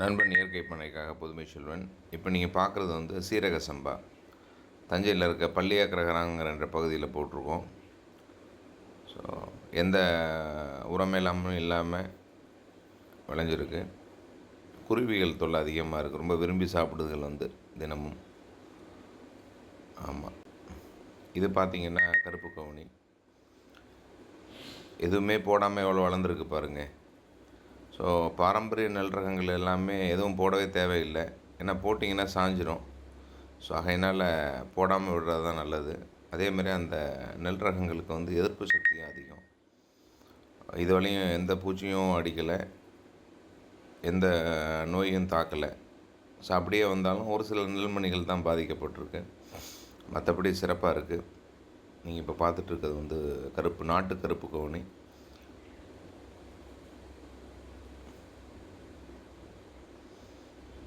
நண்பன் இயற்கை பண்ணைக்காக புதுமை செல்வன். இப்போ நீங்கள் பார்க்குறது வந்து சீரக சம்பா. தஞ்சையில் இருக்க பள்ளியாக்கிரகரங்கிற என்ற பகுதியில் போட்டிருக்கோம். ஸோ எந்த உரமேலாமும் இல்லாமல் விளைஞ்சிருக்கு. குருவிகள் தொல்லை அதிகமாக இருக்குது ரொம்ப விரும்பி சாப்பிடுதுகள் வந்து தினமும். ஆமாம் இது பார்த்திங்கன்னா கருப்பு கவுனி. எதுவுமே போடாமல் எவ்வளோ வளர்ந்துருக்கு பாருங்கள் ஸோ பாரம்பரிய நெல் ரகங்கள் எல்லாமே எதுவும் போடவே தேவையில்லை. ஏன்னா போட்டிங்கன்னா சாஞ்சிரும். ஸோ ஆகையினால் போடாமல் விடுறது தான் நல்லது. அதேமாதிரி அந்த நெல் ரகங்களுக்கு வந்து எதிர்ப்பு சக்தியும் அதிகம். இது வரையும் எந்த பூச்சியும் அடிக்கலை. எந்த நோயும் தாக்கலை. ஸோ அப்படியே வந்தாலும் ஒரு சில நெல்மணிகள் தான் பாதிக்கப்பட்டிருக்கு. மற்றபடி சிறப்பாக இருக்குது நீங்கள் இப்போ பார்த்துட்ருக்கிறது வந்து கருப்பு நாட்டு கருப்பு கவுனி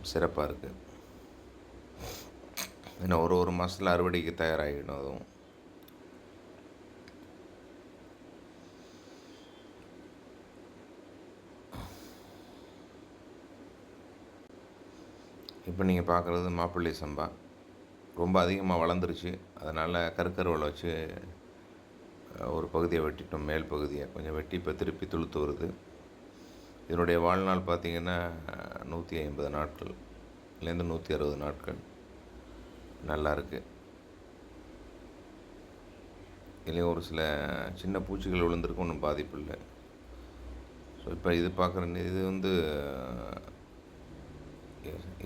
சிறப்பாக இருக்குது இன்னும் ஒரு ஒரு மாதத்தில் அறுவடைக்கு தயாராகிடும் அதுவும். இப்போ நீங்கள் பார்க்குறது மாப்பிள்ளை சம்பா. ரொம்ப அதிகமாக வளர்ந்துருச்சு. அதனால் கருக்கருவலை வச்சு ஒரு பகுதியை வெட்டிட்டோம். மேல் பகுதியை. கொஞ்சம் வெட்டி இப்போ திருப்பி துளுத்து வருது. இதனுடைய வாழ்நாள் பார்த்திங்கன்னா நூற்றி ஐம்பது நாட்கள்லேருந்து நூற்றி அறுபது நாட்கள் நல்லா இருக்குது இதுலேயும் ஒரு சில சின்ன பூச்சிகள் விழுந்திருக்கும் ஒன்றும் பாதிப்பு இல்லை. ஸோ இப்போ இது பார்க்குற இது வந்து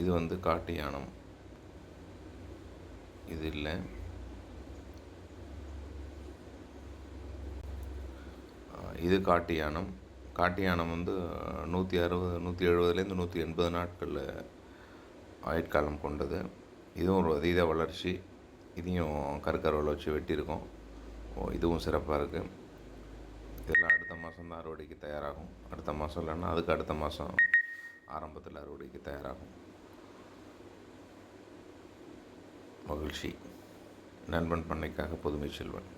இது வந்து காட்டு யானம். இது இல்லை. இது காட்டு யானம். காட்டு யானம் வந்து நூற்றி அறுபது நூற்றி எழுபதுலேருந்து நூற்றி எண்பது நாட்களில் ஆயுட்காலம் கொண்டது. இதுவும் ஒரு அதீத வளர்ச்சி. இதையும் கருக்கருவில் வச்சு வெட்டியிருக்கோம். இதுவும் சிறப்பாக இருக்குது இதெல்லாம் அடுத்த மாதம் தான் அறுவடைக்கு தயாராகும். அடுத்த மாதம் இல்லைன்னா அதுக்கு அடுத்த மாதம் ஆரம்பத்தில் அறுவடைக்கு தயாராகும். மகிழ்ச்சி. நண்பன் பண்ணைக்காக புதுமை செல்வன்.